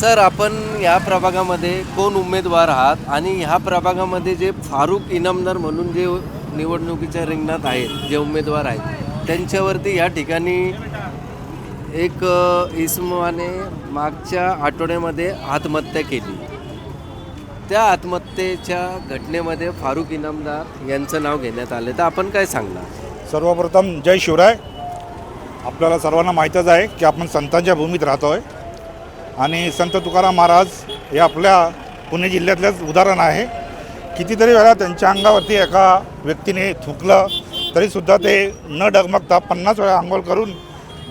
Sir आपण या प्रभागामध्ये कोण उमेदवार आहात? आणि ह्या प्रभागामध्ये जे फारुख इनामदार म्हणून जे निवडणुकीच्या रिंगणात आहेत जे उमेदवार आहेत त्यांच्यावरती या ठिकाणी एक अ, इसमाने मागच्या आठवड्यामध्ये आत्महत्या केली. त्या आत्महत्येच्या घटनेमध्ये फारुख इनामदार यांचं नाव घेण्यात आलं. तर आपण काय सांगणार? सर्वप्रथम जय शिवराय. आपल्याला सर्वांना माहीतच आहे की आपण संतांच्या भूमीत राहतो आहे आणि संत तुकाराम महाराज हे आपल्या पुणे जिल्ह्यातलंच उदाहरण आहे. कितीतरी वेळा त्यांच्या अंगावरती एका व्यक्तीने थुकलं तरीसुद्धा ते न डगमगता पन्नास वेळा आंघोळ करून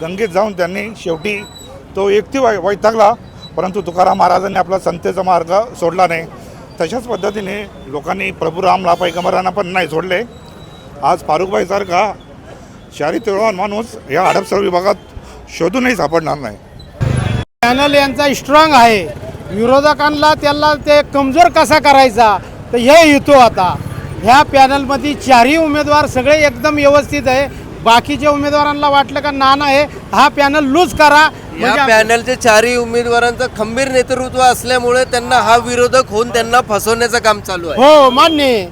गंगेत जाऊन त्यांनी शेवटी तो एकटी वै वैतागला. परंतु तुकाराम महाराजांनी आपला संतेचा मार्ग सोडला नाही. तशाच पद्धतीने लोकांनी प्रभू रामला पैगंबरांना पण नाही सोडले. आज फारुखबाईसारखा चारित्र्यवान माणूस या हडपसर विभागात शोधूनही सापडणार नाही. पॅनल यांचा स्ट्रॉंग आहे. विरोधकांना त्याला ते कमजोर कसा करायचा? तर हे येतो आता ह्या पॅनलमध्ये चारही उमेदवार सगळे एकदम व्यवस्थित आहे. बाकीच्या उमेदवारांना वाटलं का नाना आहे हा पॅनल लूज करा. या म्हणजे पॅनलचे चारही उमेदवारांचं खंबीर नेतृत्व असल्यामुळे त्यांना हा विरोधक होऊन त्यांना फसवण्याचं काम चालू आहे. हो मान्य.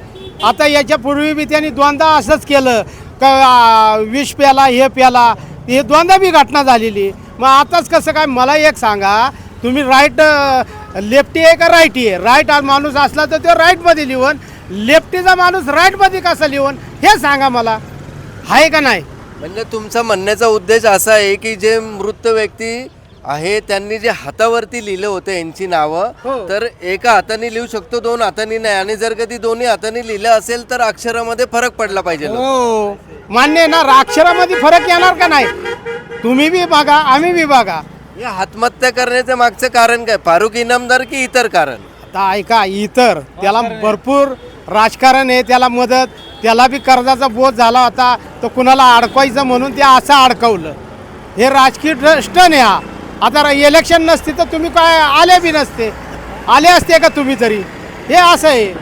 आता याच्या पूर्वी बी त्यांनी दोनदा असंच केलं. का विष प्याला हे प्याला. हे दोनदा बी घटना झालेली. मग आताच कसं काय मला एक सांगा तुम्ही राईट लेफ्टी आहे का राईटी आहे? राईट माणूस असला तर तो राईटमध्ये लिहून लेफ्टीचा माणूस राईटमध्ये कसा लिहून हे सांगा मला. आहे का नाही? म्हणजे तुमचा म्हणण्याचा उद्देश असा आहे की जे मृत व्यक्ती आहे त्यांनी जे हातावरती लिहिलं होतं यांची नावं हो. तर एका हाताने लिहू शकतो दोन हातांनी नाही. आणि जर कधी दोन्ही हाताने लिहिलं असेल तर अक्षरामध्ये फरक पडला पाहिजे. हो. मान्य आहे ना अक्षरामध्ये फरक येणार का नाही? तुम्ही बी बघा आम्ही बी बघा. या आत्महत्या करण्याचं मागचं कारण काय? फारुख इनामदार की इतर कारण? आता ऐका इतर. त्याला भरपूर राजकारण आहे त्याला मदत त्याला बी कर्जाचा बोध झाला होता तर कुणाला अडकवायचं म्हणून ते असं अडकवलं. हे राजकीय स्टन आहे हा. आता इलेक्शन नसते तर तुम्ही काय आले बी नसते. आले असते का तुम्ही तरी? हे असं आहे.